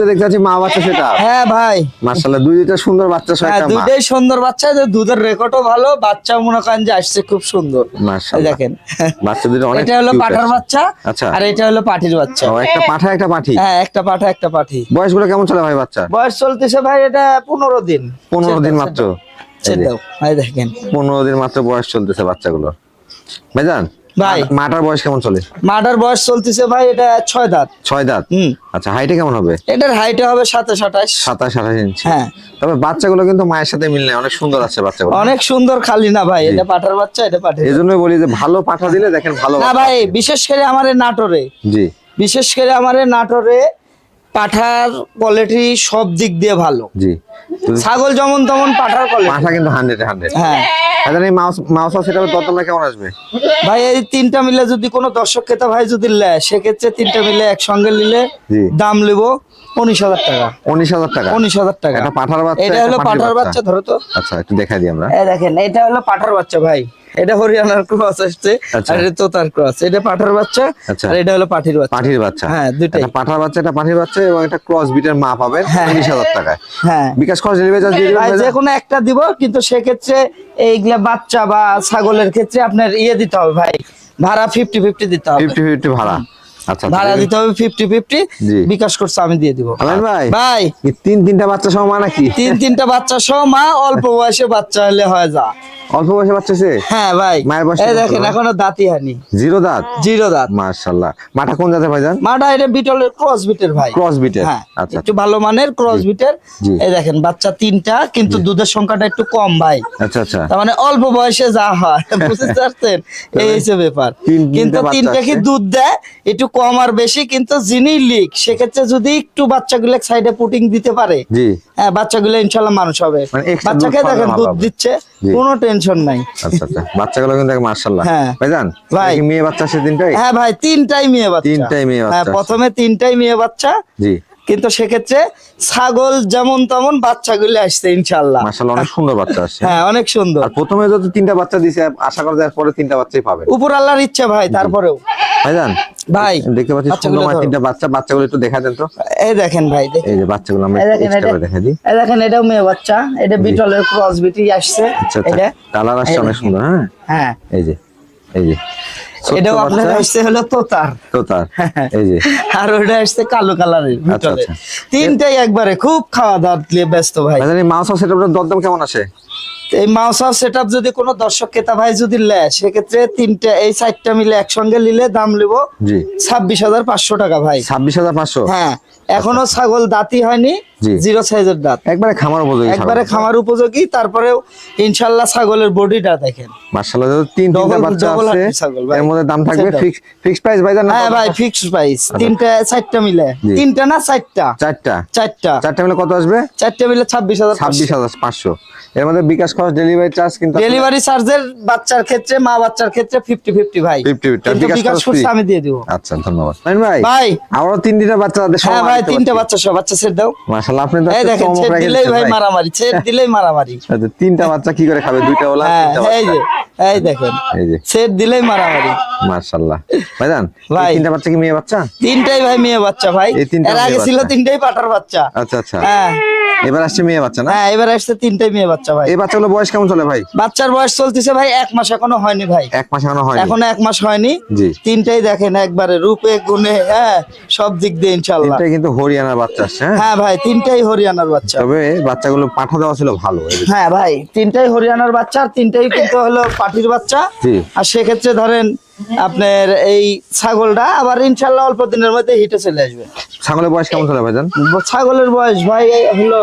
শুরুতে দেখতে পাচ্ছি মা বাচ্চা সেটা। হ্যাঁ ভাই। মার্শাল্লাহ দুই দুইটা সুন্দর বাচ্চা সহ হ্যাঁ মা। দুইটাই সুন্দর বাচ্চা যে দুধের রেকর্ডও ভালো বাচ্চা মনে করেন যে আসছে খুব সুন্দর। এই মার্শাল্লাহ দেখেন। বাচ্চা দুটো অনেক এটা হলো পাঠার বাচ্চা আচ্ছা। আর এটা হলো পাঠির বাচ্চা। ও, একটা পাঠা একটা পাঠি? হ্যাঁ একটা পাঠা একটা পাঠি। বয়সগুলো কেমন চলে ভাই বাচ্চা বয়স চলতেছে ভাই এটা পনেরো দিন। পনেরো ছেড়ে দিন মাত্র। ছেড়ে ভাই দেখেন। পনেরো দিন মাত্র বয়স চলতেছে বাচ্চাগুলো। ভাইজান ভাই। মাটার বয়স কেমন চলে? মাটার বয়স চলতেছে ভাই এটা ছয় দাঁত। ছয় দাঁত? আচ্ছা হাইটে কেমন হবে? এটার হাইটে হবে সাতাশ আঠাশ। সাতাশ আঠাশ ইঞ্চি হ্যাঁ। তবে বাচ্চাগুলো কিন্তু মায়ের সাথে মিল নেই অনেক সুন্দর আছে বাচ্চাগুলো। অনেক সুন্দর খালি না ভাই এটা পাঠার বাচ্চা এটা পাঠে এই জন্যই বলি যে ভালো পাঠা দিলে দেখেন ভালো না ভাই বিশেষ করে আমার নাটোরে। জি। বিশেষ করে আমার নাটোরে পাঠার কোয়ালিটি সব দিক দিয়ে ভালো। জি। ছাগল যেমন তেমন পাঠার কোয়ালিটি পাঠা কিন্তু হান্ড্রেড হান্ড্রেড হ্যাঁ। এখন এই মাউস মাউস সেটা দরদামটা কেমন আসবে? ভাই এই তিনটা মিলে যদি কোনো দর্শক ক্রেতা ভাই যদি নেয় সেক্ষেত্রে তিনটা মিলে একসঙ্গে নিলে দাম নেব উনিশ হাজার টাকা। উনিশ হাজার টাকা? উনিশ হাজার টাকা। এটা পাঠার বাচ্চা এটা হলো পাঠার বাচ্চা ধরো তো। আচ্ছা একটু দেখাই দিই আমরা। এই দেখেন এটা হলো পাঠার বাচ্চা ভাই। এটা হরিয়ানার ক্রস আসছে আচ্ছা। আর এটা তোতার ক্রস। এটা পাঠার বাচ্চা আচ্ছা। আর এটা হলো পাঠির বাচ্চা। পাঠির বাচ্চা। হ্যাঁ, দুইটাই। একটা পাঠার বাচ্চা একটা পাঠির বাচ্চা এবং একটা ক্রস বিটের মা পাবেন হ্যাঁ। উনিশ হাজার টাকায়। হ্যাঁ। বিকাশ খরচ ডেলিভারি চার্জ দিয়ে দিবেন যে কোনো একটা দিব কিন্তু সেক্ষেত্রে এইগুলা বাচ্চা বা ছাগলের ক্ষেত্রে আপনার ইয়ে দিতে হবে ভাই ভাড়া ফিফটি ফিফটি দিতে হবে। ফিফটি ফিফটি ভাড়া। আচ্ছা আচ্ছা। ভাড়া দিতে হবে ফিফটি ফিফটি বিকাশ করছে আমি দিয়ে দিব। আলাইন ভাই ভাই। তিন তিনটা বাচ্চা সহ মা নাকি? তিন তিনটা বাচ্চা সহ মা অল্প বয়সে বাচ্চা হলে হয় যা অল্প বয়সে বাচ্চা সে হ্যাঁ ভাই। মায়ের বয়স এই দেখেন এখনও দাঁতই হয়নি। জিরো দাঁত? জিরো দাঁত। মার্শাল্লাহ মাটা কোন জাতের ভাইজান? মাটা এটা বিটলের ক্রস বিটের ভাই। ক্রস বিটের হ্যাঁ আচ্ছা। একটু ভালো মানের ক্রস বিটের এই দেখেন বাচ্চা তিনটা কিন্তু দুধের সংখ্যাটা একটু কম ভাই। আচ্ছা আচ্ছা। তার মানে অল্প বয়সে যা হয় বুঝতে পারছেন? এই হচ্ছে ব্যাপার। কিন্তু তিনটা কি দুধ দেয়? একটু কম আর বেশি কিন্তু যিনি লিক সেক্ষেত্রে যদি একটু বাচ্চাগুলো সাইডে পুটিং দিতে পারে জি। হ্যাঁ বাচ্চাগুলো ইনশাল্লাহ মানুষ হবে। মানে বাচ্চাকে দেখেন দুধ দিচ্ছে। কোনো টেনশন নাই। আচ্ছা আচ্ছা। বাচ্চাগুলো কিন্তু মার্শাল্লাহ হ্যাঁ। ভাইজান ভাই। মেয়ে বাচ্চা সে তিনটাই? হ্যাঁ ভাই তিনটাই মেয়ে বাচ্চা। তিনটাই মেয়ে হ্যাঁ বাচ্চা। প্রথমে তিনটাই মেয়ে বাচ্চা। জি। কিন্তু সেক্ষেত্রে ছাগল যেমন তেমন বাচ্চাগুলো আসছে ইনশাল্লাহ অনেক সুন্দর বাচ্চা আসছে। হ্যাঁ অনেক সুন্দর। আর প্রথমে যত তিনটা বাচ্চা দিছে আশা করা যায় পরে তিনটা বাচ্চাই পাবে। উপর আল্লাহর ইচ্ছা ভাই তারপরেও। ভাইজান ভাই দেখতে পাচ্ছি সুন্দর মায়ের তিনটা বাচ্চা বাচ্চাগুলো একটু দেখা দেন তো। এই দেখেন ভাই দেখেন। এই যে বাচ্চাগুলো আমরা এক্সট্রা করে দেখা দিই। এই দেখেন এটাও মেয়ে বাচ্চা। এটা বিটলের ক্রস বিটি আসছে। আচ্ছা এটা আচ্ছা কালার আসছে অনেক সুন্দর হ্যাঁ? হ্যাঁ। এই যে। এই যে। এটাও আপনার আসছে হলো তোতার। তোতার এই যে। আর ওটা আসছে কালো কালারের আচ্ছা, আচ্ছা। তিনটাই একবারে খুব খাওয়া দাওয়া দিয়ে ব্যস্ত ভাই। মাছ আছে সেটআপটার দরদাম কেমন আসে এই মাউস হাউস সেট যদি কোনো দর্শক ক্রেতা ভাই যদি সেক্ষেত্রে তিনটা এই চারটা মিলে একসঙ্গে নিলে দাম নেব ছাব্বিশ হাজার পাঁচশো টাকা ভাই। ছাব্বিশ হাজার পাঁচশো? হ্যাঁ এখনও ছাগল দাঁতই হয়নি জিরো সাইজের দাঁত। একবারে খামার উপযোগী একবারে খামার উপযোগী তারপরেও ইনশাল্লাহ ছাগলের বডিটা দেখেন। মার্শাল্লাহ তিন তিনটা বাচ্চা আছে ছাগল ভাই। এর মধ্যে দাম থাকবে ফিক্স ফিক্স প্রাইস না হ্যাঁ ভাই ফিক্সড প্রাইস তিনটা চারটা মিলে। তিনটা না চারটা? চারটা। চারটা। চারটা মিলে কত আসবে? চারটা মিলে ছাব্বিশ হাজার ছাব্বিশ হাজার পাঁচশো। এর মধ্যে বিকাশ খরচ ডেলিভারি চার্জ কিন্তু ডেলিভারি চার্জের বাচ্চার ক্ষেত্রে মা বাচ্চার ক্ষেত্রে ফিফটি ফিফটি ভাই 50-50 বিকাশ বিকাশ খরচ আমি দিয়ে দিব। আচ্ছা ধন্যবাদ। ভাই ভাই। আমারও তিন দিনের বাচ্চা হ্যাঁ ভাই তিনটা বাচ্চা সব বাচ্চা সেট দাও। মাশাআল্লাহ আপনি তো এই দেখেন দিলেই ভাই। মারামারি ছেড় দিলেই মারামারি। আচ্ছা, তিনটা বাচ্চা কি করে খাবে? দুইটা ওলা হ্যাঁ তিনটা এই যে এই দেখেন এই যে। সেট দিলেই মারামারি। মাশাআল্লাহ। ভাইজান ভাই। তিনটা বাচ্চা কি মেয়ে বাচ্চা? তিনটাই ভাই মেয়ে বাচ্চা ভাই। তিনটা এর আগে ছিল তিনটাই পাটার বাচ্চা। আচ্ছা আচ্ছা। হ্যাঁ। এবার আসছে মেয়ে বাচ্চা না? হ্যাঁ এবার আসছে তিনটাই মেয়ে বাচ্চা ভাই। এই বাচ্চাগুলো বয়স কেমন চলে ভাই? বাচ্চার বয়স চলতেছে ভাই এক মাস এখনও হয়নি ভাই। এক মাস এখনও হয়নি? এখনও এক মাস হয়নি। জি। তিনটাই দেখেন একবারে রূপে গুণে হ্যাঁ সব দিক দিয়ে ইনশাল্লাহ তিনটাই কিন্তু হরিয়ানার বাচ্চা হ্যাঁ? হ্যাঁ ভাই তিনটাই হরিয়ানার বাচ্চা। তবে বাচ্চাগুলো পাঠা দেওয়া ছিল ভালো হ্যাঁ ভাই তিনটাই হরিয়ানার বাচ্চা আর তিনটাই কিন্তু হলো পাটির বাচ্চা। জি। আর সেক্ষেত্রে ধরেন আপনার এই ছাগলটা আবার ইনশাল্লাহ অল্প দিনের মধ্যে হিটে চলে আসবে। ছাগলের বয়স কেমন হলো ভাইজান? ছাগলের বয়স ভাই হলো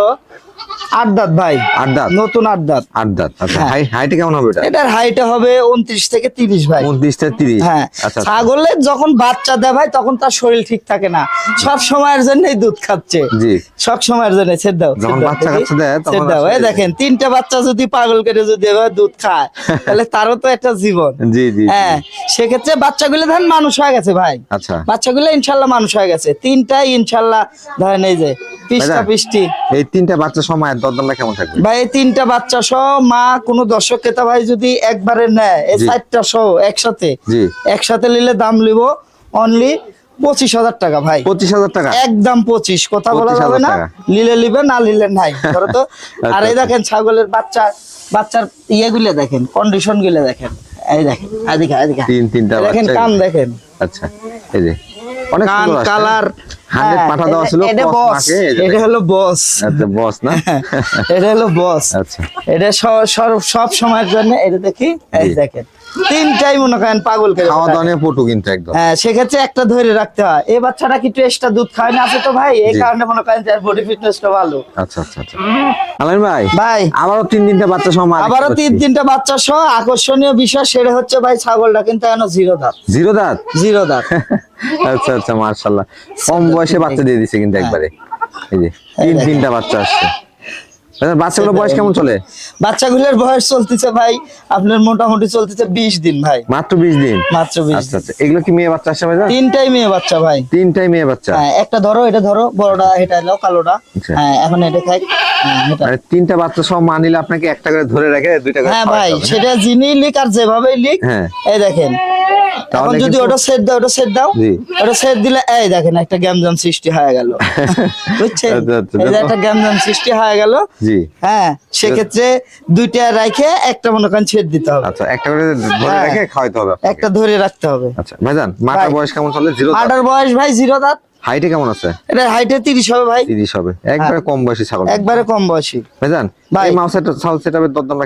আট দাঁত ভাই। আট দাঁত নতুন আট দাঁত আট দাঁত আচ্ছা হ্যাঁ। কেমন হবে এটা? এটার হাইট হবে উনত্রিশ থেকে তিরিশ ভাই। উনত্রিশ থেকে তিরিশ? হ্যাঁ। আচ্ছা আচ্ছা। ছাগলের যখন বাচ্চা দেয় ভাই তখন তার শরীর ঠিক থাকে না। সব সময়ের জন্যই দুধ খাচ্ছে। জি। সব সময়ের জন্য ছেদ দাও যখন বাচ্চা। কাচ্চা দেয়, তখন দাও। এই দেখেন তিনটা বাচ্চা যদি পাগল করে যদি এভাবে দুধ খায় তাহলে তারও তো একটা জীবন। জি জি। হ্যাঁ। সেক্ষেত্রে বাচ্চাগুলো ধরেন মানুষ হয়ে গেছে ভাই। আচ্ছা। বাচ্চাগুলো ইনশাল্লাহ মানুষ হয়ে গেছে। তিনটাই ইনশাল্লাহ ধরেন এই যে পিসটা ভাইরা, পিসটি এই তিনটা বাচ্চা সময় দরদামটা কেমন থাকবে? ভাই এই তিনটা বাচ্চা সহ মা কোনো দর্শক ক্রেতা ভাই যদি একবারে নেয় এই চারটা সহ একসাথে একসাথে নিলে দাম নিব অনলি পঁচিশ হাজার টাকা ভাই। পঁচিশ হাজার টাকা? একদম পঁচিশ কথা বলা যাবে না। লিলে লিবে না লিলে নাই। ধরো তো? আর এই আচ্ছা। দেখেন ছাগলের বাচ্চা বাচ্চার ইয়েগুলো দেখেন কন্ডিশনগুলো দেখেন। এই দেখেন এদিকে এদিকে তিন তিনটা দেখেন দেখেন। আচ্ছা এই যে। অনেক সুন্দর কালার 100 পাঠা দেওয়া ছিল, এটা বস এটা হলো বস। আচ্ছা বস না? এটা হলো বস। আচ্ছা। এটা স- সর- সব সময়ের জন্য এটা দেখি এই দেখেন। তিনটাই মনে করেন পাগল খাওয়া দাওয়া নিয়ে পটু কিন্তু একদম। হ্যাঁ সেক্ষেত্রে একটা ধরে রাখতে হয়। এই বাচ্চাটা কি একটু এক্সট্রা দুধ খায় না আছে তো ভাই? এই কারণে মনে করেন বডি ফিটনেসটা ভালো। আচ্ছা আচ্ছা আচ্ছা। আলামিন ভাই ভাই। আবারও তিন তিনটা বাচ্চা সহ মা আবারও তিন তিনটা বাচ্চা সহ আকর্ষণীয় বিষয় সেটা হচ্ছে ভাই ছাগলটা কিন্তু এখনও জিরো দাঁত। জিরো দাঁত? জিরো দাঁত। আচ্ছা আচ্ছা মার্শাল্লাহ কম বয়সে বাচ্চা দিয়ে দিছে কিন্তু একবারে। এই যে তিন তিনটা বাচ্চা আসছে। আচ্ছা, বয়স কেমন চলে? বাচ্চাগুলোর বয়স চলতেছে ভাই আপনার মোটামুটি চলতেছে বিশ দিন ভাই। মাত্র বিশ দিন? মাত্র আচ্ছা আচ্ছা এগুলো কি মেয়ে বাচ্চা আসছে ভাই তিনটাই মেয়ে বাচ্চা ভাই। তিনটাই মেয়ে বাচ্চা? হ্যাঁ একটা ধরো এটা ধরো বড়টা এটা এলো কালোটা। হ্যাঁ এখন এটা খাই। হ্যাঁ, মানে তিনটা বাচ্চা সহ মা নিলে আপনাকে একটা করে ধরে রেখে দুইটা করে হ্যাঁ ভাই? সেটা যিনি লিখ আর যেভাবে হ্যাঁ। এই দেখেন। এখন যদি ওটা সেট দাও ওটা সেট দাও ওটা সেট দিলে এই দেখেন একটা গ্যামজাম সৃষ্টি হয়ে গেল। বুঝছেন? একটা গ্যামজাম সৃষ্টি হয়ে গেল। জি। হ্যাঁ সেক্ষেত্রে দুইটা রাখে একটা মনে করেন ছেদ দিতে হবে। আচ্ছা একটা করে ধরে হ্যাঁ। রেখে খাওয়াইতে হবে একটা ধরে রাখতে হবে। আচ্ছা ভাইজান মাটার বয়স কেমন চলে? জিরো আটার বয়স ভাই জিরো দাঁত হাইটে কেমন আছে? এটা হাইটে তিরিশ হবে ভাই। তিরিশ হবে। একবারে কম বয়সী ছাগল। একবারে কম বয়সী। ভাইজান ভাই। ছাগল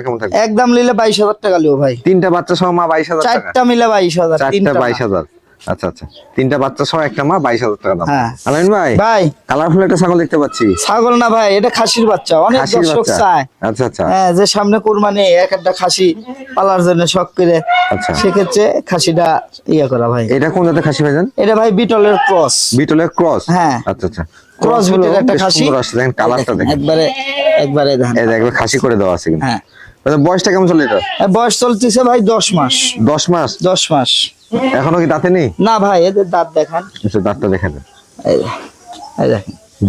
কেমন থাকবে? একদম নিলে বাইশ হাজার টাকা লিও ভাই। তিনটা বাচ্চা সহ মা বাইশ হাজার টাকা? চারটা মিলে বাইশ হাজার চারটা তিনটা বাইশ না। হাজার। আচ্ছা আচ্ছা। তিনটা বাচ্চা সহ একটা মা বাইশ হাজার টাকা দাম। হ্যাঁ। ভাই ভাই। কালারফুল একটা ছাগল দেখতে পাচ্ছি। ছাগল না ভাই এটা খাসির বাচ্চা। অনেক দর্শক চায়। আচ্ছা আচ্ছা। হ্যাঁ যে সামনে কোরবানি এক একটা খাসি পালার জন্য শখ করে। আচ্ছা। সেক্ষেত্রে খাসিটা ইয়ে করা ভাই। এটা কোন জাতের খাসি ভাইজান? এটা ভাই বিটলের ক্রস। বিটলের ক্রস? হ্যাঁ। আচ্ছা আচ্ছা। ক্রসগুলো একটা খাসি। দেখেন কালারটা দেখেন। একবারে একবারে দেখবে খাসি করে দেওয়া আছে কিন্তু। হ্যাঁ। বয়সটা কেমন চলে এটা? বয়স চলতেছে ভাই দশ মাস। দশ মাস? দশ মাস। এখনও কি দাঁতে নেই? না ভাই এদের দাঁত দেখান। আচ্ছা দাঁতটা দেখেন।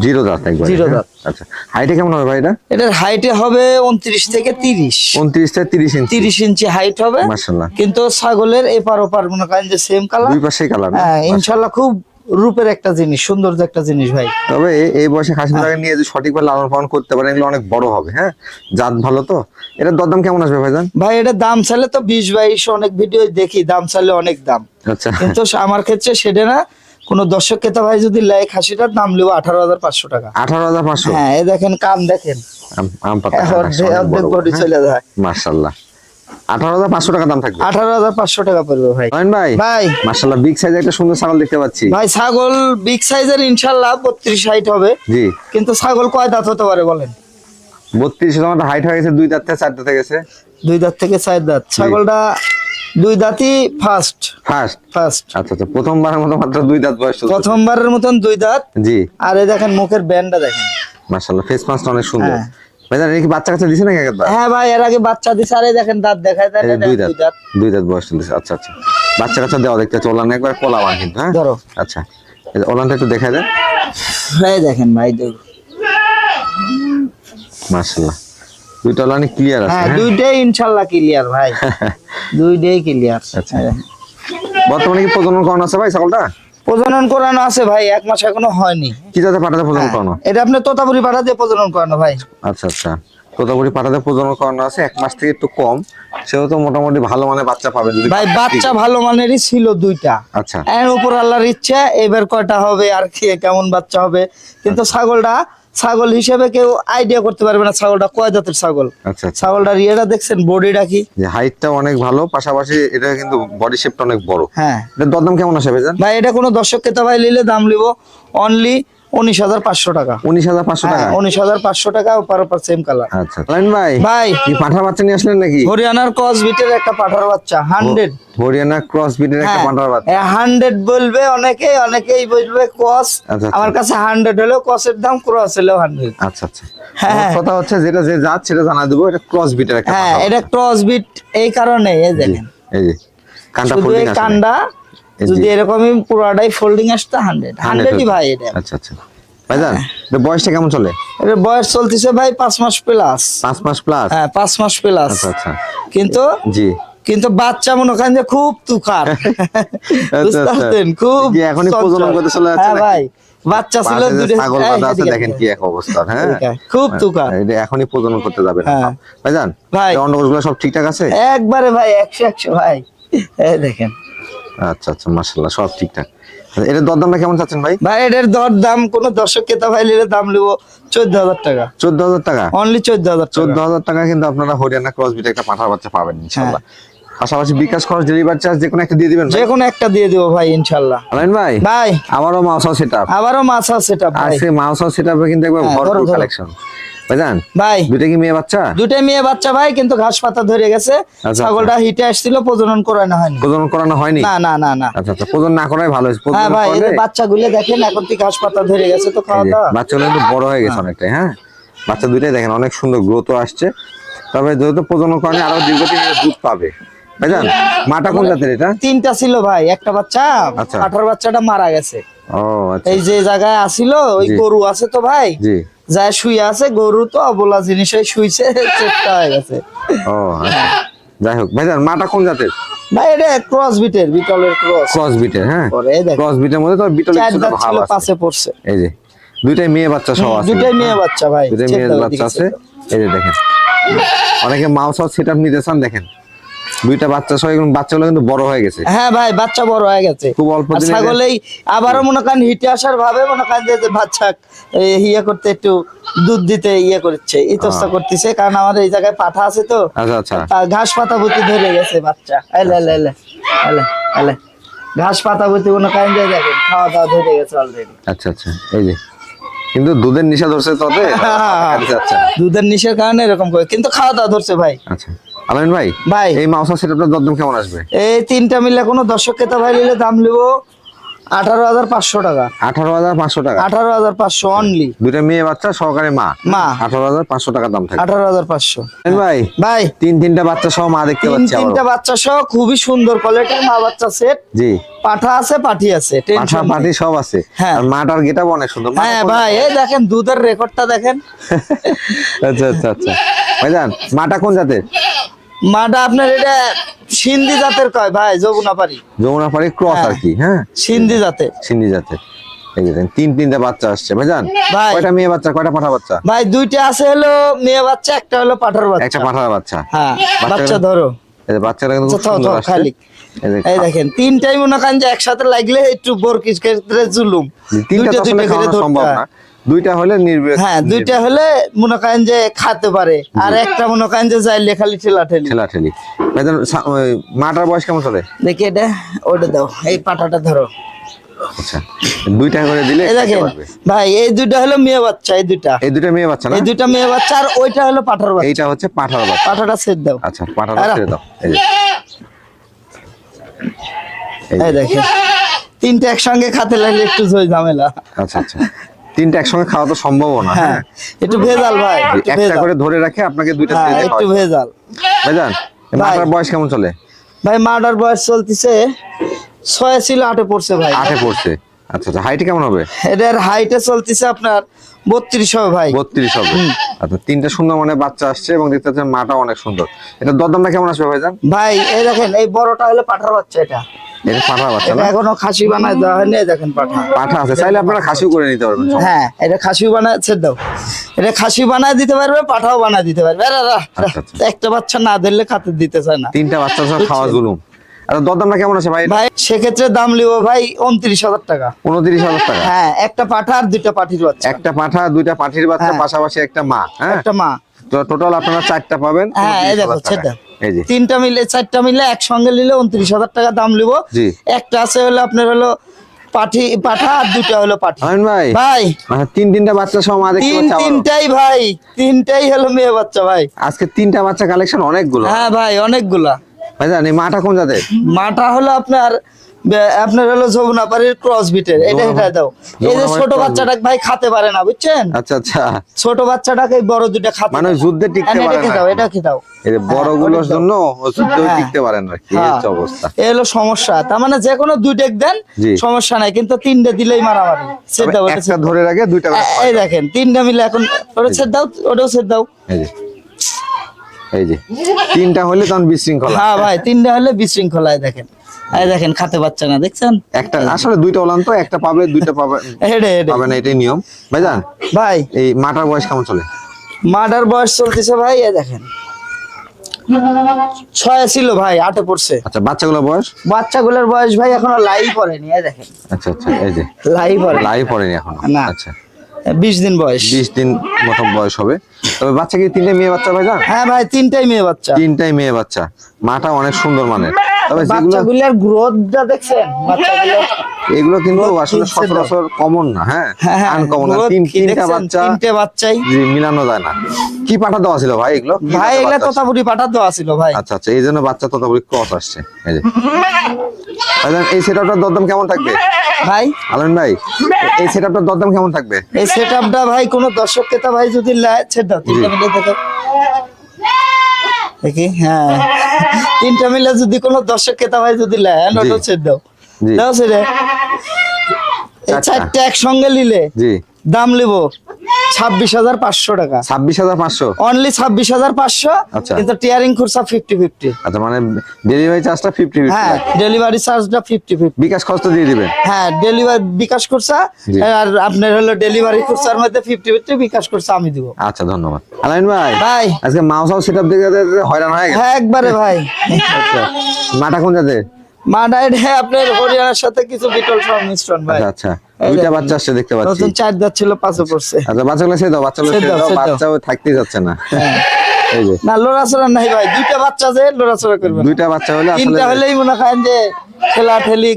জিরো দাঁত একবার জিরো দাঁত। আচ্ছা হাইটে কেমন হবে ভাই এটা? এটার হাইটে হবে উনত্রিশ থেকে তিরিশ। উনত্রিশ থেকে তিরিশ ইঞ্চি তিরিশ ইঞ্চি হাইট হবে। কিন্তু ছাগলের এপার ওপার মনে করেন যে সেম কালার দুই পাশেই কালার হ্যাঁ ইনশাল্লাহ খুব রূপের একটা জিনিস সৌন্দর্য একটা জিনিস ভাই। তবে এই বয়সে খাসি হ্যাঁ। টাকা নিয়ে যদি সঠিকভাবে লালন পালন করতে পারেন এগুলো অনেক বড় হবে হ্যাঁ? জাত ভালো তো? এটার দরদাম কেমন আসবে ভাইজান? ভাই এটা দাম চাইলে তো বিশ বাইশ অনেক ভিডিও দেখি দাম চাইলে অনেক দাম। আচ্ছা। কিন্তু আমার ক্ষেত্রে সেটা না কোন দর্শক ক্রেতা ভাই যদি লেয় খাসিটার দাম লিব আঠারো হাজার পাঁচশো টাকা। আঠারো হাজার পাঁচশো? হ্যাঁ এই দেখেন কান দেখেন। আম- পাতা বডি চলে যায়। মার্শাল্লাহ আঠারো হাজার পাঁচশো টাকা দাম থাকবে। আঠারো হাজার পাঁচশো টাকা পড়বে ভাই। ভাই ভাই। মার্শাল্লাহ বিগ সাইজের একটা সুন্দর ছাগল দেখতে পাচ্ছি। ভাই ছাগল বিগ সাইজের ইনশাল্লাহ বত্রিশ হাইট হবে। জি। কিন্তু ছাগল কয় দাঁত হতে পারে বলেন? বত্রিশ তোমার হাইট হয়ে গেছে দুই দাঁত থেকে চার দাঁত গেছে। দুই দাঁত থেকে চার দাঁত। ছাগলটা দুই দাঁতই ফার্স্ট ফার্স্ট ফার্স্ট আচ্ছা আচ্ছা প্রথমবারের মতো মাত্র দুই দাঁত বয়স। প্রথমবারের মতন দুই দাঁত। জি। আর এই দেখেন মুখের ব্যান্ডটা দেখেন। মার্শাল্লাহ ফেস অনেক সুন্দর। হ্যাঁ। ভাইজান এটা কি বাচ্চা কাচ্চা দিছে নাকি একবার হ্যাঁ ভাই এর আগে বাচ্চা দিছে আর দেখেন দাঁত দেখায় দুই দাঁত দুই দাঁত বয়স চলছে আচ্ছা আচ্ছা। বাচ্চা কাচ্চা দেওয়া দেখতে চলান একবার কোলাবান কিন্তু হ্যাঁ? ধরো। আচ্ছা ওলানটা একটু দেন। দেখেন ভাই দুইটা ক্লিয়ার আছে হ্যাঁ দুইটাই ক্লিয়ার ভাই। দুইটাই ক্লিয়ার আচ্ছা। বর্তমানে কি প্রজনন করানো আছে ভাই ছাগলটা? প্রজনন করানো আছে ভাই এক মাস এখনও হয়নি। কি দাদা পাঠাতে প্রজনন হ্যাঁ, করানো? এটা আপনি তোতাপুরি পাঠা দিয়ে প্রজনন করানো ভাই। আচ্ছা আচ্ছা। তোতাপুরি পাঠাতে প্রজনন করানো আছে এক মাস থেকে একটু কম। সেও তো মোটামুটি ভালো মানে বাচ্চা পাবে ভাই বাচ্চা ভালো মানেরই ছিল দুইটা। আচ্ছা। এর উপর আল্লাহর ইচ্ছা এবার কয়টা হবে আর কি কেমন বাচ্চা হবে। কিন্তু ছাগলটা ছাগল হিসেবে কেউ আইডিয়া করতে পারবে না ছাগলটা কয় জাতের ছাগল। আচ্ছা আচ্ছা। ছাগলটার ইয়েটা দেখছেন বডিটা কি? যে হাইটটা অনেক ভালো পাশাপাশি এটা কিন্তু বডি শেপটা অনেক বড়। হ্যাঁ। এটার দরদাম কেমন আসে ভাইজান? ভাই এটা কোনো দর্শক ক্রেতা ভাই নিলে দাম লিব অনলি উনিশ হাজার পাঁচশো টাকা। উনিশ হাজার পাঁচশো হ্যাঁ টাকা? উনিশ হাজার পাঁচশো টাকা সেম কালার আচ্ছা ভাই ভাই। পাঠার বাচ্চা নিয়ে আসলেন নাকি? হরিয়ানার কস বিটের একটা পাঠার বাচ্চা হান্ড্রেড হরিয়ানা ক্রস বিটের একটা হ্যাঁ। পাঠার বাচ্চা। হান্ড্রেড বলবে অনেকে অনেকেই বলবে কস আচ্ছা। আমার কাছে হান্ড্রেড হলেও কসের দাম ক্রস হলেও হান্ড্রেড আচ্ছা আচ্ছা। হ্যাঁ। কথা হচ্ছে যেটা যে জাত সেটা জানা দেবো এটা ক্রস বিটের একটা হ্যাঁ এটা ক্রস বিট এই কারণে এই দেখেন। যে কান্ডা যদি এরকমই পুরোটাই ফোল্ডিং আসতো হান্ড্রেড হান্ড্রেডই ভাই এটা। আচ্ছা আচ্ছা। ভাইজান হ্যাঁ। বয়সটা কেমন চলে? এটার বয়স চলতেছে ভাই পাঁচ মাস প্লাস পাঁচ মাস প্লাস হ্যাঁ পাঁচ মাস প্লাস আচ্ছা আচ্ছা। কিন্তু জি। কিন্তু বাচ্চা মনে করেন যে খুব তুকার। বুঝতে আচ্ছা। খুব কি এখনই প্রজনন করতে চলে যাচ্ছে হ্যাঁ ভাই। বাচ্চা ছিল দুটো। ছাগল বাঁধা আছে দেখেন কি এক অবস্থা হ্যাঁ? খুব তুকার। এটা এখনই প্রজনন করতে যাবে না। হ্যাঁ। ভাইজান ভাই। অন্ডকোষগুলো সব ঠিকঠাক আছে? একবারে ভাই একশো একশো ভাই। এই দেখেন। আচ্ছা আচ্ছা মাশাআল্লাহ সব ঠিকঠাক। এটার দরদামটা কেমন চাচ্ছেন ভাই? ভাই এটার দর দাম কোন দর্শক ক্রেতা ভাই নিলে দাম নেব চোদ্দ হাজার টাকা। চোদ্দ হাজার টাকা? অনলি চোদ্দ হাজার চোদ্দ হাজার টাকা কিন্তু আপনারা হরিয়ানা ক্রস বিটে একটা পাঠার বাচ্চা পাবেন ইনশাআল্লাহ। পাশাপাশি বিকাশ খরচ ডেলিভারি চার্জ যে কোনো একটা দিয়ে দিবেন যে কোনো একটা দিয়ে দেবো ভাই ইনশাল্লাহ আলাইন ভাই? ভাই। আমারও হাউস সেটআপ আবারও মাছ ভাই। আজকে হাউস সেটআপে কিন্তু একবার হ্যাঁ, ভরপুর। কালেকশন ভাইজান ভাই। দুইটা কি মেয়ে বাচ্চা? মেয়ে বাচ্চা ভাই কিন্তু ঘাস পাতা ধরে গেছে। আচ্ছা। ছাগলটা হিটে আসছিল প্রজনন করানো হয়নি। প্রজনন করানো হয়নি? না না না না। আচ্ছা আচ্ছা প্রজনন না করাই ভালো হ্যাঁ ভাই বাচ্চাগুলো দেখেন এখন থেকে ঘাস পাতা ধরে গেছে তো খাওয়া দাওয়া? বাচ্চাগুলো কিন্তু বড় হয়ে গেছে অনেকটাই হ্যাঁ? বাচ্চা দুইটাই দেখেন অনেক সুন্দর গ্রোথও আসছে। তবে যেহেতু প্রজনন করেনি আরও দীর্ঘদিন দুধ পাবে। ভাইজান মাটা কোন জাতের এটা? তিনটা ছিল ভাই একটা বাচ্চা আচ্ছা। আঠারো বাচ্চাটা মারা গেছে। আচ্ছা এই যে জায়গায় আসিল ওই গরু আছে তো ভাই? যায় শুয়ে আছে গরু তো অবলা জিনিস শুইছে চেষ্টা হয়ে গেছে। ও আচ্ছা। যাই হোক ভাইজান মাটা কোন জাতের? ভাই এটা ক্রস বিটের বিটলের ক্রস ক্রস বিটের হ্যাঁ? ক্রস বিটের মধ্যে তো কিছুটা পাশে পড়ছে। এই যে দুইটাই মেয়ে বাচ্চা সহ আছে। মেয়ে বাচ্চা ভাই মেয়ে বাচ্চা আছে। এই যে দেখেন। অনেকে মাউস হাউস সেটআপ নিতে চান দেখেন। দুইটা বাচ্চা সহ বাচ্চাগুলো কিন্তু বড় হয়ে গেছে। হ্যাঁ ভাই বাচ্চা বড় হয়ে গেছে। খুব অল্প দিনে ছাগলেই আবারও মনে করেন হিটে আসার ভাবে মনে করেন যে বাচ্চা ইয়ে করতে একটু দুধ দিতে ইয়ে করছে ইতস্তা করতেছে কারণ আমাদের এই জায়গায় পাঠা আছে তো। আচ্ছা আচ্ছা। ঘাস পাতা বুতি ধরে গেছে বাচ্চা। এলে এলে এলে এলে এলে ঘাস পাতা বুতি মনে করেন যে দেখেন খাওয়া দাওয়া ধরে গেছে অলরেডি আচ্ছা আচ্ছা। এই যে কিন্তু দুধের নিশা ধরছে তবে? আচ্ছা দুধের নিশের কারণে এরকম করে কিন্তু খাওয়া দাওয়া ধরছে ভাই। আচ্ছা। আলামিন ভাই ভাই। এই মাউস সেটআপটার দরদাম কেমন আসবে? এই তিনটা মিলে কোনো দর্শক ক্রেতা ভাই নিলে দাম নেব আঠারো হাজার পাঁচশো টাকা। আঠারো হাজার পাঁচশো টাকা? আঠারো হাজার পাঁচশো অনলি দুইটা মেয়ে বাচ্চা সহকারে মা? মা। আঠারো হাজার পাঁচশো টাকা দাম থাকে আঠারো হাজার পাঁচশো। ভাই ভাই। তিন তিনটা বাচ্চা সহ মা দেখতে পাচ্ছি তিনটা বাচ্চা সহ খুবই সুন্দর কোয়ালিটির মা বাচ্চা সেট জি। পাঠা আছে পাঠি আছে পাঠা পাটি সব আছে। হ্যাঁ। আর মাটার গেটাও অনেক সুন্দর। হ্যাঁ ভাই এই দেখেন দুধের রেকর্ডটা দেখেন। আচ্ছা আচ্ছা আচ্ছা। ভাইজান মাটা কোন জাতের? মাটা আপনার এটা সিন্ধি জাতের কয় ভাই? যমুনা পারি যমুনা পাড়ি ক্রস হ্যাঁ। আর কি হ্যাঁ? সিন্ধি জাতের সিন্ধি জাতের এই দেখেন, তিন তিনটা বাচ্চা আসছে ভাইজান? কয়টা মেয়ে বাচ্চা কয়টা পাঠা বাচ্চা? ভাই দুইটা আছে হলো মেয়ে বাচ্চা একটা হলো পাঠার একটা বাচ্চা? হ্যাঁ বাচ্চা ধরো। এই যে কিন্তু খুব আচ্ছা, সুন্দর খালি। এই দেখেন তিনটাই মনে করেন যে একসাথে লাগলে একটু বরকিস ক্ষেত্রে জুলুম। তিনটা তো সম্ভব না। দুইটা হলে নির্বিঘ্ন হ্যাঁ দুইটা হলে মনে করেন যে খাতে পারে। আর একটা মনে করেন যে যাই লেখালি ঠেলা ঠেলি ঠেলা ঠেলি মাটার বয়স কেমন চলে? দেখি এটা ওটা দাও। এই পাটাটা ধরো। আচ্ছা। দুইটা করে দিলে ভাই এই দুইটা হলো মেয়ে বাচ্চা এই দুইটা। এই দুইটা মেয়ে বাচ্চা না? এই দুইটা মেয়ে বাচ্চা আর ওইটা হলো পাঠার বাচ্চা। এইটা হচ্ছে পাঠার বাচ্চা। পাঠাটা সেট দাও। আচ্ছা। ছেড়ে দাও। এই যে। এই দেখেন। তিনটা একসঙ্গে খাতে লাগলে একটু ঝামেলা। আচ্ছা আচ্ছা। তিনটা একসঙ্গে খাওয়া তো সম্ভব না। হ্যাঁ একটু ভেজাল ভাই একটু করে ধরে রাখে আপনাকে দুইটা হ্যাঁ একটু। ভেজাল। ভাই। মাটার বয়স কেমন চলে? ভাই মার্ডার বয়স চলতেছে ছয় ছিল আটে পড়ছে ভাই। আটে পড়ছে। আচ্ছা আচ্ছা হাইট কেমন হবে? এটার হাইটে চলতেছে আপনার বত্রিশ হবে ভাই। বত্রিশ হবে। আচ্ছা তিনটা সুন্দর মানে বাচ্চা আসছে এবং দেখতে পাচ্ছেন মাটা অনেক সুন্দর। এটা দরদামটা কেমন আসবে ভাইজান? ভাই এই দেখেন এই বড়টা হলো পাঠার বাচ্চা এটা। এটা পাঠা বাচ্চা না? এখনও খাসি বানায় দেওয়া হয়নি দেখেন পাঠা। পাঠা আছে চাইলে আপনারা খাসিও করে নিতে পারবেন হ্যাঁ এটা খাসি বানায় ছেড়ে দাও। এটা খাসি বানায় দিতে পারবে পাঠাও বানায় দিতে পারবে। আরে রা, রা। একটা বাচ্চা না দিলে খাতে দিতে চায় না। তিনটা বাচ্চা সহ খাওয়া জুলুম। দরদামটা কেমন আছে ভাই? ভাই সেক্ষেত্রে দাম লিব ভাই উনত্রিশ হাজার টাকা। উনত্রিশ হাজার টাকা? হ্যাঁ একটা পাঠা আর দুইটা পাঠির বাচ্চা। একটা পাঠা দুইটা পাঠির বাচ্চা হ্যাঁ। পাশাপাশি একটা মা হ্যাঁ? একটা মা। টোটাল আপনারা চারটা পাবেন হ্যাঁ দেখো সেটা তিনটা মিলে চারটা মিলে একসঙ্গে নিলে উনত্রিশ হাজার টাকা দাম নিবো। একটা আছে হলো আপনার হলো পাঠি পাঠা আর দুইটা হলো পাঠি। ভাই। ভাই। মানে তিন তিনটা বাচ্চা তিন তিনটাই ভাই তিনটাই হলো মেয়ে বাচ্চা ভাই। আজকে তিনটা বাচ্চা কালেকশন অনেকগুলো। হ্যাঁ ভাই অনেকগুলা। ভাই জানি মাটা কোন জাতের? মাটা হলো আপনার আপনার হলো যমুনা পাড়ির ক্রস বিটের এটা এটা দাও। এই যে ছোট বাচ্চাটা ভাই খাতে পারে না বুঝছেন? আচ্ছা আচ্ছা। ছোট বাচ্চাটাকে বড় দুটা খাতে মানে পারে যুদ্ধে টিকতে পারে না। দাও এটা কি দাও। এই বড় হ্যাঁ, গুলোর জন্য যুদ্ধে হ্যাঁ। টিকতে পারেন আর কি হ্যাঁ। অবস্থা? এই হলো সমস্যা। তার মানে যে কোনো দুই ডেক দেন সমস্যা নাই। কিন্তু তিনটে দিলেই মারামারি সেট তবে দাও একটা ধরে রাখে দুইটা এই দেখেন তিনটা মিলে এখন ওটা সেট দাও ওটাও সেট দাও। এই যে। এই যে। তিনটা হলে তখন বিশৃঙ্খলা। হ্যাঁ ভাই তিনটা হলে বিশৃঙ্খলায় দেখেন। এই দেখেন খাতে পাচ্ছে না দেখছেন? একটা আসলে দুইটা ওলান তো একটা পাবে দুইটা পাবে হেডে হেডে পাবে না এটাই নিয়ম। ভাইজান ভাই। এই মাটার বয়স কেমন চলে? মার্ডার বয়স চলতেছে ভাই এই দেখেন। ছয় ছিল ভাই আটে পড়ছে। আচ্ছা বাচ্চাগুলোর বয়স? বাচ্চাগুলোর বয়স ভাই এখনও লাই পড়েনি এই দেখেন। আচ্ছা আচ্ছা এই যে। লাই পড়ে লাই পড়েনি এখন না। আচ্ছা। বিশ দিন বয়স। বিশ দিন মতো বয়স হবে। তবে বাচ্চা কি তিনটে মেয়ে বাচ্চা ভাইজান? হ্যাঁ ভাই তিনটাই মেয়ে বাচ্চা। তিনটাই মেয়ে বাচ্চা। মাটা অনেক সুন্দর মানের। তবে বাচ্চাগুলোর গ্রোথটা দেখছেন বাচ্চাগুলো এগুলো কিন্তু আসলে সচরাচর কমন না হ্যাঁ? হ্যাঁ হ্যাঁ আনকমন না। তিন তিনটা বাচ্চা তিনটে বাচ্চাই। জি মিলানো যায় না। কি পাঠা দেওয়া ছিল ভাই এগুলো? ভাই এগুলা? তোতাপুরি পাঠা দেওয়া ছিল ভাই। আচ্ছা আচ্ছা এই জন্য বাচ্চা ততগুলি ক্রস আসছে। এই যে। এই সেটআপটার দরদাম কেমন থাকবে? ভাই? আলম ভাই এই সেটআপটার দরদাম কেমন থাকবে? এই সেটআপটা ভাই কোন দর্শক ক্রেতা ভাই যদি লেয় ছেড়ে দাও তিনটা মিলে দেখো দেখি হ্যাঁ। তিনটা মিলে যদি কোনো দর্শক ক্রেতা হয় যদি লেন হ্যাঁ, নোটও ছেড়ে দাও। দাও ছেড়ে। চারটা। একসঙ্গে নিলে দাম লিব ছাব্বিশ হাজার পাঁচশো টাকা। ছাব্বিশ হাজার পাঁচশো? অনলি ছাব্বিশ হাজার পাঁচশো। কিন্তু টিয়ারিং খরচা ফিফটি ফিফটি আচ্ছা মানে ডেলিভারি চার্জটা ফিফটি হ্যাঁ ডেলিভারি চার্জটা ফিফটি ফিফটি বিকাশ খরচ দিয়ে দিবেন? হ্যাঁ ডেলিভারি বিকাশ খরচা আর আপনার হলো ডেলিভারি খরচার মধ্যে ফিফটি ফিফটি বিকাশ খরচা আমি দিব। আচ্ছা ধন্যবাদ। ভাই ভাই। আজকে মাউস হাউস সেটআপ দেখে দেখে হয়রান হয়ে গেছে। হ্যাঁ একবারে ভাই। আচ্ছা মাটা কোন যাতে মাডাইড হ্যাঁ আপনার হরিয়ানার সাথে কিছু বিকল্প মিশ্রণ ভাই। আচ্ছা আচ্ছা। দুইটা বাচ্চা আসছে দেখতে পাচ্ছি। নতুন চার দাঁত ছিল পাঁচে পড়ছে। আচ্ছা বাচ্চাগুলো ছেড়ে দাও বাচ্চাগুলো ছেড়ে দাও। বাচ্চাও থাকতেই যাচ্ছে না। হ্যাঁ। না লড়াচড়া নাই ভাই দুইটা বাচ্চা যে লড়াচড়া করবে দুইটা বাচ্চা হলে আসলে তিনটা হলেই মনে করেন যে ঠেলা ঠেলি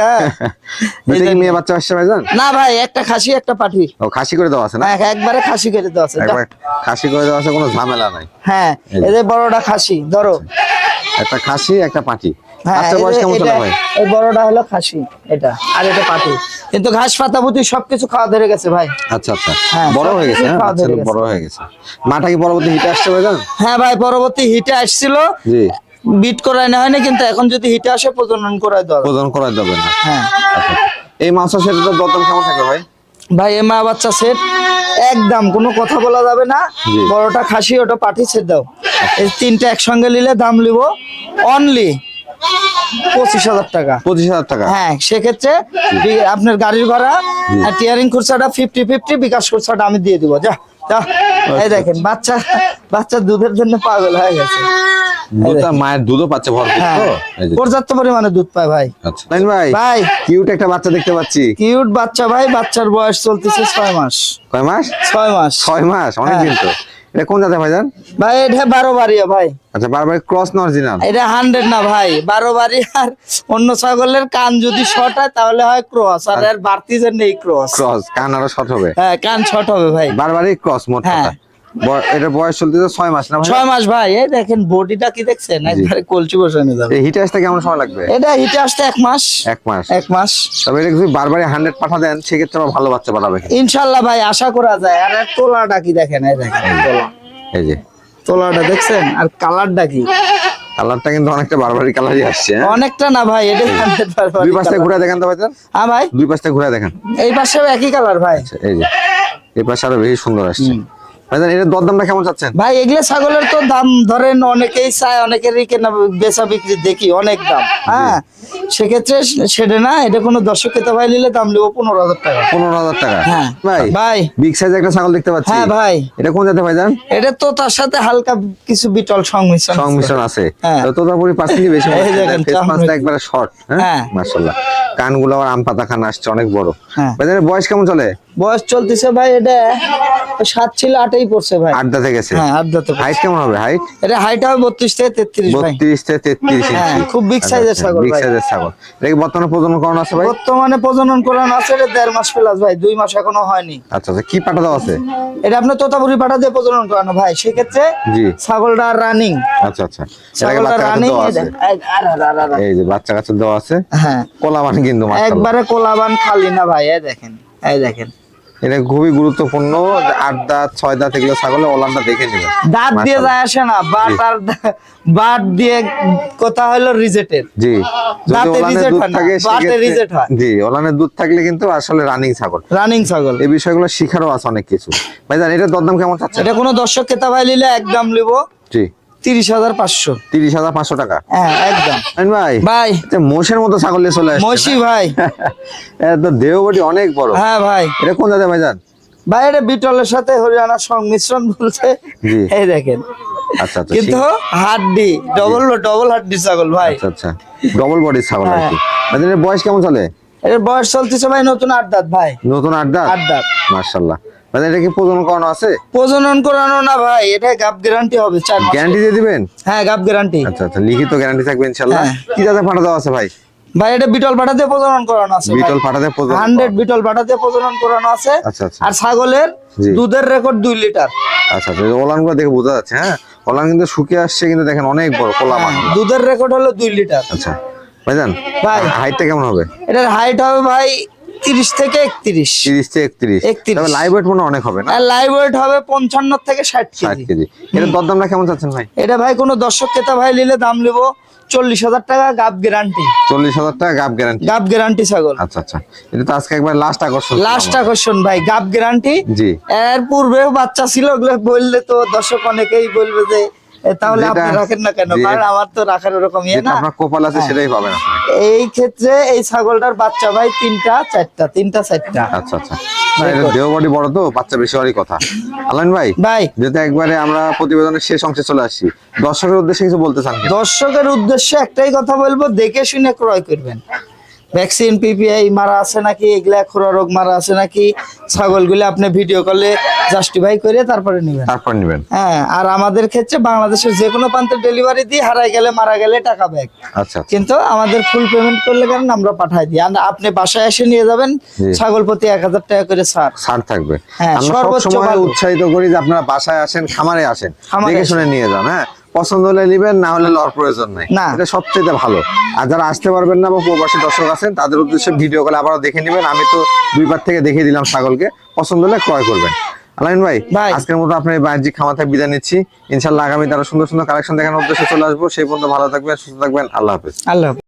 হ্যাঁ। দুইটা কি মেয়ে বাচ্চা আসছে ভাইজান? না ভাই একটা খাসি একটা পাঠি। ও খাসি করে দেওয়া আছে না? হ্যাঁ, একবারে খাসি কেটে দেওয়া আছে একবার খাসি করে দেওয়া আছে কোনো ঝামেলা নাই। হ্যাঁ এই যে। এদের বড়টা খাসি ধরো। একটা খাসি একটা হ্যাঁ বাচ্চা বয়স কেমন চলে ভাই? এই বড়টা হলো খাসি এটা আর এটা পাঠি। কিন্তু ঘাস পাতা পুঁতি সবকিছু খাওয়া ধরে গেছে ভাই। আচ্ছা আচ্ছা। হ্যাঁ, বড় হয়ে গেছে হ্যাঁ। বড় হয়ে গেছে। মাটা কি পরবর্তী হিটে আসছে ভাইজান হ্যাঁ ভাই পরবর্তী হিটে আসছিল। জি। বিট করায় না হয়নি কিন্তু এখন যদি হিটে আসে প্রজনন করায় দেওয়া যাবে। ওজন করা যাবে না। হ্যাঁ। এই এই মাংস তো দরদাম কেমন থাকে ভাই। ভাই এ মা বাচ্চা সেট একদম কোনো কথা বলা যাবে না। বড়টা খাসি ওটা পাঠি সেট দাও। এই তিনটা একসঙ্গে নিলে দাম লিব অনলি পঁচিশ হাজার টাকা। পঁচিশ হাজার টাকা। হ্যাঁ সেক্ষেত্রে আপনার গাড়ির ভাড়া টিয়ারিং খরচাটা ফিফটি ফিফটি বিকাশ খরচাটা আমি দিয়ে দিব। যা এই দেখেন বাচ্চা বাচ্চা দুধের জন্য পাগল হয়ে গেছে। মায়ের দুধও পাচ্ছে হ্যাঁ পর্যাপ্ত পরিমাণে দুধ পায় ভাই। আচ্ছা। ভাই ভাই। কিউট একটা বাচ্চা দেখতে পাচ্ছি। কিউট বাচ্চা ভাই বাচ্চার বয়স চলতেছে ছয় মাস। কয় মাস? ছয় মাস। ছয় মাস অনেক দিন তো এটা কোন জাতের ভাইজান? ভাই এটা বারো বাড়িয়া ভাই। আচ্ছা বারবার ক্রস না অরিজিনাল? এটা হান্ড্রেড না ভাই। বারো বাড়ি আর অন্য ছাগলের কান যদি শর্ট হয় তাহলে হয় ক্রস আর এর বাড়তি যে নেই ক্রস ক্রস কান আরও শর্ট হবে। হ্যাঁ কান শর্ট হবে ভাই। বারবারই ক্রস মোট হ্যাঁ। এটার বয়স চলতেছে ছয় মাস না ছয় মাস ভাই এই দেখেন বডিটা কি দেখছেন? একবারে কলচি বসানো যাবে। হিটে আসতে কেমন সময় লাগবে? এটা হিটে আসতে এক মাস। এক মাস। এক মাস। তবে এটা যদি বারবারই হান্ড্রেড পাঠা দেন সেক্ষেত্রে আবার ভালো বাচ্চা পাঠাবে ইনশাল্লাহ ভাই আশা করা যায়। আর তোলাটা কি দেখেন? এই দেখেন তোলা। এই যে। তোলাটা দেখছেন? আর কালারটা কি? কালারটা কিন্তু অনেকটা বারবারই কালারই আসছে হ্যাঁ? অনেকটা না ভাই এটা দুই পাশ ঘুরে দেখেন তো ভাইজান হ্যাঁ ভাই। দুই পাশ ঘুরে দেখেন। এই পাশেও একই কালার ভাই। এই যে। এই পাশে আরও বেশি সুন্দর আসছে। ভাইজান দরদামটা কেমন চাচ্ছেন? ভাই এগুলো ছাগলের তো দাম ধরেন অনেকেই চায় অনেকেরই কেনা বেচা বিক্রি দেখি অনেক দাম হ্যাঁ? সেক্ষেত্রে সেটা না এটা কোনো দর্শক খেতে ভাই নিলে দাম নেব পনেরো হাজার টাকা। পনেরো হাজার টাকা। হ্যাঁ ভাই ভাই। বিগ সাইজ একটা ছাগল দেখতে পাচ্ছি। হ্যাঁ ভাই। এটা কোন জাতের ভাইজান এটা তো তার সাথে হালকা কিছু বিটল সংমিশ্রণ আছে। সংমিশ্রণ আছে। তো তোতাপুরি পাঁচ বেশি। পাঁচটা একবারে শর্ট হ্যাঁ। মাশাআল্লাহ। কানগুলো আবার আম পাতা খান আসছে অনেক বড়। বয়স কেমন চলে? বয়স চলতেছে ভাই এটা সাত ছিল পড়ছে ভাই। আড্ডা থেকে গেছে? হ্যাঁ আড্ডাতে হাইট কেমন হবে? হাইট এটা হাইট হবে বত্রিশ থেকে তেত্রিশ ভাই। বত্রিশ থেকে তেত্রিশ হ্যাঁ, খুব big size এর ছাগল বিগ সাইজের ছাগল। এটা কি বর্তমানে প্রজনন করানো আছে ভাই? বর্তমানে প্রজনন করানো আছে এটা দেড় মাস প্লাস ভাই দুই মাস এখনও হয়নি। আচ্ছা আচ্ছা কি পাঠা দেওয়া আছে? এটা আপনার তোতাপুরি পাঠা দিয়ে প্রজনন করানো ভাই সেক্ষেত্রে জি। ছাগলটা রানিং আচ্ছা আচ্ছা। ছাগলটা বাচ্চা কাছে রানিং এই যে বাচ্চা কাছে দেওয়া আছে? হ্যাঁ। কলা মানে কিন্তু একবারে কোলাবান খালি না ভাই এই দেখেন এই দেখেন। এটা খুবই গুরুত্বপূর্ণ। আট দাঁত ছয় দাঁত এগুলো ছাগলের ওলানটা দেখে নেবেন দাঁত দিয়ে যায় আসে না বাট আর বাট দিয়ে কথা হলো রিজেটের জি। যদি দাঁতে দুধ থাকে বাটে সেক্ষেত্রে- হয়। জি ওলানের দুধ থাকলে কিন্তু আসলে রানিং ছাগল। রানিং ছাগল। এই বিষয়গুলো শিখারও আছে অনেক কিছু। ভাইজান এটার দরদাম কেমন চাচ্ছে এটা কোনো দর্শক ক্রেতা ভাই নিলে একদম নিব। জি। তিরিশ হাজার পাঁচশো। তিরিশ হাজার পাঁচশো টাকা? হ্যাঁ একদম। ভাই ভাই। মোষের মতো ছাগল নিয়ে চলে আসছে মসি ভাই। তো দেহবটি অনেক বড়। হ্যাঁ ভাই। এটা কোন জায়গায় ভাইজান ভাই এটা বিটলের সাথে হরিয়ানার সংমিশ্রণ বলছে এই দেখেন। আচ্ছা আচ্ছা কিন্তু হাড্ডি ডবল ডবল হাড্ডি ছাগল ভাই। আচ্ছা আচ্ছা ডবল বডির ছাগল আর হ্যাঁ। কি বয়স কেমন চলে? এর বয়স চলতেছে ভাই নতুন আট দাঁত ভাই। নতুন আড্ডা আট দাঁত। মার্শাল্লাহ ভাইজান এটা কি প্রজনন করানো আছে? প্রজনন করানো না ভাই এটা গাপ গ্যারান্টি হবে চার মাস। গ্যারান্টি দিয়ে দিবেন? হ্যাঁ গাপ গ্যারান্টি আচ্ছা আচ্ছা লিখিত গ্যারান্টি থাকবে ইনশাল্লাহ হ্যাঁ। কি জায়গায় পাঠা দেওয়া আছে ভাই? ভাই এটা বিটল পাঠাতে প্রজনন করানো আছে বিটল পাঠাতে প্রজনন হান্ড্রেড বিটল পাঠাতে প্রজনন করানো আছে। আচ্ছা আচ্ছা। আর ছাগলের দুধের রেকর্ড দুই লিটার। আচ্ছা আচ্ছা ওলানগুলো দেখে বোঝা যাচ্ছে হ্যাঁ? ওলান কিন্তু শুকিয়ে আসছে কিন্তু দেখেন অনেক বড় কোলা মান দুধের রেকর্ড হলো দুই লিটার। আচ্ছা ভাইজান ভাই। হাইটটা কেমন হবে? এটার হাইট হবে ভাই তিরিশ থেকে একত্রিশ। তিরিশ থেকে একত্রিশ। 31 তবে লাইভ ওয়েট মনে অনেক হবে না? লাইভ ওয়েট হবে পঞ্চান্ন থেকে ষাট ষাট কেজি। এটা দরদামটা কেমন চাচ্ছেন ভাই? এটা ভাই কোনো দর্শক ক্রেতা ভাই নিলে দাম নেব চল্লিশ হাজার টাকা গাপ গ্যারান্টি চল্লিশ হাজার টাকা গাপ গ্যারান্টি গাপ গ্যারান্টি ছাগল। আচ্ছা আচ্ছা। এটা তো আজকে একবার লাস্ট আকর্ষণ লাস্ট আকর্ষণ ভাই গাপ গ্যারান্টি জি। এর পূর্বেও বাচ্চা ছিল ওগুলো বললে তো দর্শক অনেকেই বলবে যে তাহলে আপনি রাখেন না কেন? কারণ আমার তো রাখার ওরকম ইয়ে না। আপনার কপাল আছে সেটাই পাবেন এই ক্ষেত্রে এই ছাগলটার বাচ্চা ভাই তিনটা চারটা তিনটা চারটা। আচ্ছা আচ্ছা। বডি বড় তো বাচ্চা বেশি হওয়ারই কথা। আলাইন ভাই ভাই। যেহেতু একবারে আমরা প্রতিবেদনের শেষ অংশে চলে আসছি দর্শকের উদ্দেশ্যে কিছু বলতে চান দর্শকের উদ্দেশ্যে একটাই কথা বলব দেখে শুনে ক্রয় করবেন। ভ্যাকসিন পিপিআই মারা আছে নাকি? এগুলা খুরা রোগ মারা আছে নাকি? ছাগলগুলো আপনি ভিডিও কলে জাস্টিফাই করে তারপরে নেবেন। তারপর নিবেন। হ্যাঁ আর আমাদের ক্ষেত্রে বাংলাদেশের যে কোনো প্রান্তে ডেলিভারি দিই হারাই গেলে মারা গেলে টাকা ব্যাক আচ্ছা আচ্ছা। কিন্তু আমাদের ফুল পেমেন্ট করলে কারণ আমরা পাঠাই দিই। আর আপনি বাসায় এসে নিয়ে যাবেন ছাগল প্রতি এক হাজার টাকা করে ছাড়। ছাড় থাকবে। হ্যাঁ, সর্বোচ্চ উৎসাহিত করি যে আপনারা বাসায় আসেন খামারে আসেন দেখে শুনে নিয়ে যান হ্যাঁ। পছন্দ হলে নেবেন না হলে লওয়ার প্রয়োজন নেই। না। এটা সবচেয়ে ভালো। আর যারা আসতে পারবেন না বা প্রবাসী দর্শক আছেন তাদের উদ্দেশ্যে ভিডিও কলে আবারও দেখে নেবেন। আমি তো দুইবার থেকে দেখিয়ে দিলাম ছাগলকে। পছন্দ হলে ক্রয় করবেন। আলাইন ভাই। আজকের মতো আপনার বাণিজ্যিক খামার থেকে বিদায় নিচ্ছি। ইনশাল্লাহ আগামী তারা সুন্দর সুন্দর কালেকশন দেখানোর উদ্দেশ্যে চলে আসব। সেই পর্যন্ত ভালো থাকবেন সুস্থ থাকবেন। আল্লাহ হাফিজ। আল্লাহ।